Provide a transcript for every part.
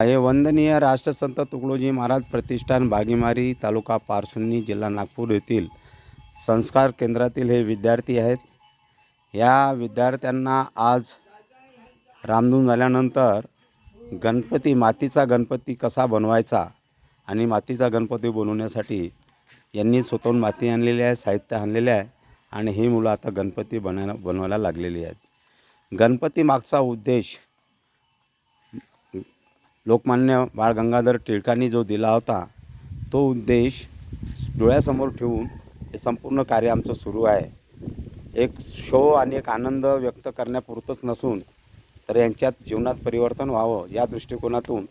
हे वंदनीय राष्ट्रसंत तुकडोजी महाराज प्रतिष्ठान बागीमारी तालुका पारसुन्नी जिल्हा नागपूर येथील संस्कार केंद्रातील हे विद्यार्थी आहेत. या विद्यार्थ्यांना आज रामधून झाल्यानंतर गणपती मातीचा गणपती कसा बनवायचा आणि मातीचा गणपती बनवण्यासाठी यांनी स्वतःहून माती आणलेली आहे साहित्य आणलेले आहे आणि ही मुलं आता गणपती बनायला बनवायला लागलेली आहेत. गणपती मागचा उद्देश लोकमान्य बाळ गंगाधर टिळकांनी जो दिला होता तो उद्देश डोळ्यासमोर ठेवून हे संपूर्ण कार्य आमचं सुरू आहे. एक शो आणि एक आनंद व्यक्त करण्यापुरतंच नसून तर यांच्यात जीवनात परिवर्तन व्हावं या दृष्टिकोनातून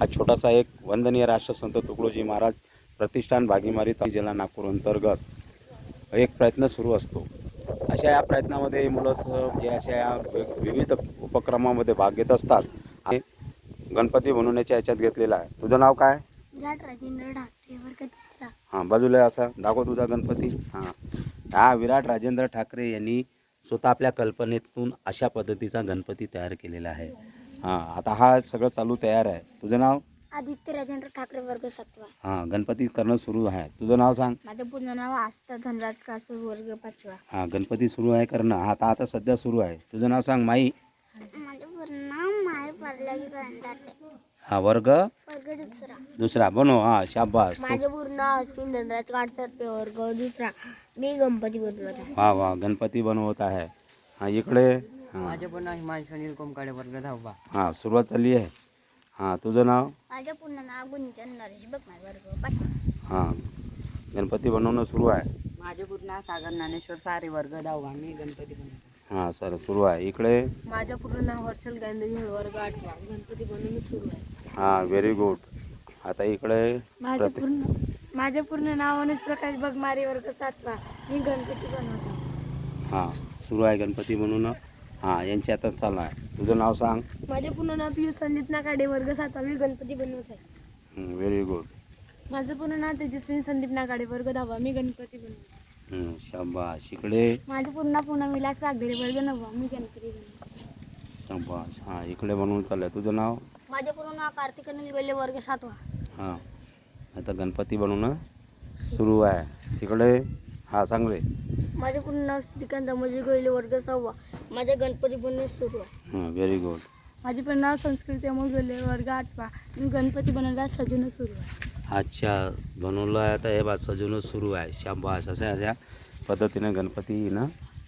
हा छोटासा एक वंदनीय राष्ट्रसंत तुकडोजी महाराज प्रतिष्ठान भागीमारी जिल्हा नागपूर अंतर्गत एक प्रयत्न सुरू असतो. अशा या प्रयत्नामध्ये मुलं जे अशा या वि- विविध उपक्रमामध्ये भाग घेत असतात. गणपती बनवण्याच्या याच्यात घेतलेला आहे. तुझं नाव काय? विराट राजेंद्र ठाकरे वर्ग तिसरा. हां बाजूला आहे असा. दाखव तुझा गणपती. हां. हा विराट राजेंद्र ठाकरे यांनी स्वतः आपल्या कल्पनेतून अशा पद्धतीचा गणपती तयार केलेला आहे. हां आता हा सगळं चालू तयार आहे. तुझं नाव? आदित्य राजेंद्र ठाकरे वर्ग सातवा. हां गणपती करणं सुरू आहे. तुझं नाव सांग. माझं पूर्ण नाव आस्था धनराज कासू वर्ग पाचवा. हां गणपती सुरू आहे करणं. आता आता सध्या सुरू आहे. तुझं नाव सांग माई. माझं पूर्ण हा वर्ग? वर्ग दुसरा. दुसरा. बनव. हां शाबास. माझं पूर्ण नाव अश्विन धनराज काढतात वर्ग दुसरा. मी गणपती बनवत आहे. वा वा. गणपती बनवत आहे. हां इकडे? हां. माझे पण नाव हिमांशु अनिल कोमकाडे वर्ग दहावा. हां सुरुवात झाली आहे. हां तुझं नाव? माझं पूर्ण नाव गुंजन नरेश बघ वर्ग हां. गणपती बनवणं सुरू आहे. माझे पूर्ण नाव सागर ज्ञानेश्वर सारे वर्ग दहावा. मी गणपती बनवतो. हां सर सुरू आहे. इकडे? माझं पूर्ण नाव हर्षल गांधी वर्ग आठवा गणपती बनवून सुरू आहे. हां व्हेरी गुड आता इकडे माझं प्रति- पूर्ण माझं पूर्ण नाव अनुज प्रकाश बगमारे वर्ग सातवा. मी गणपती बनवतो. हां सुरू आहे गणपती बनवणं हां यांची आता चालू आहे. तुझं नाव सांग. माझे पूर्ण नाव पियुष संदीप नाकाडे वर्ग सातवा. मी गणपती बनवत आहे. व्हेरी गुड माझं पूर्ण नाव तेजस्विनी संदीप नाकाडे वर्ग दहावा. मी गणपती बनवतो. शाबाश इकडे? माझं पूर्ण पूनम विलास वाघेरे वर्ग नववा मी गणपती शाबाश हां इकडे बनवून चाललं आहे तुझं नाव? माझं पूर्ण नाव कार्तिक अनिल गोले वर्ग सातवा. हां. आता गणपती बनवणं सुरू आहे. इकडे? हां चांगले माझं पूर्ण नाव श्रीकांत दामोजी गोयले वर्ग सहावा. माझ्या गणपती बनवणे सुरू आहे. हां व्हेरी गुड माझे पण नाव संस्कृती अमोल बोलले वर्ग आठवा. मी गणपती बनवला सजवणं सुरू आहे. अच्छा बनवलं आहे आता हे बा सजवणं सुरू आहे. शाबास अशा अशा पद्धतीनं गणपतीनं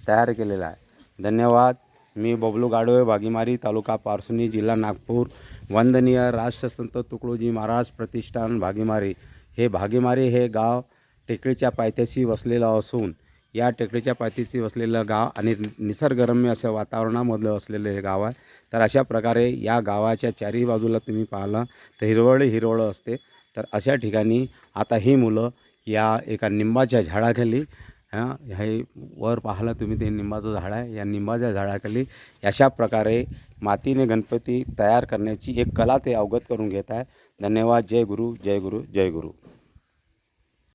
तयार केलेला आहे. धन्यवाद. मी बबलू गाडोळे बागीमारी तालुका पारसुनी जिल्हा नागपूर. वंदनीय राष्ट्रसंत तुकडोजी महाराज प्रतिष्ठान भागीमारी हे भागीमारी हे गाव टेकडीच्या पायथ्याशी वसलेलं असून या टेकडीच्या पायथीशी वसलेलं गाव आणि निसर्गरम्य अशा वातावरणामधलं असलेलं हे गाव आहे. तर अशा प्रकारे या गावाच्या चारही बाजूला तुम्ही पाहिला तर हिरवळ हिरवळ असते. तर अशा ठिकाणी आता ही मुलं या एका निंबाच्या झाडाखाली हां हे वर पाहिलं तुम्ही ते निंबाचं झाड आहे. या निंबाच्या झाडाखाली अशा प्रकारे मातीने गणपती तयार करण्याची एक कला ते अवगत करून घेत आहे. धन्यवाद. जय गुरु जय गुरु जय गुरु.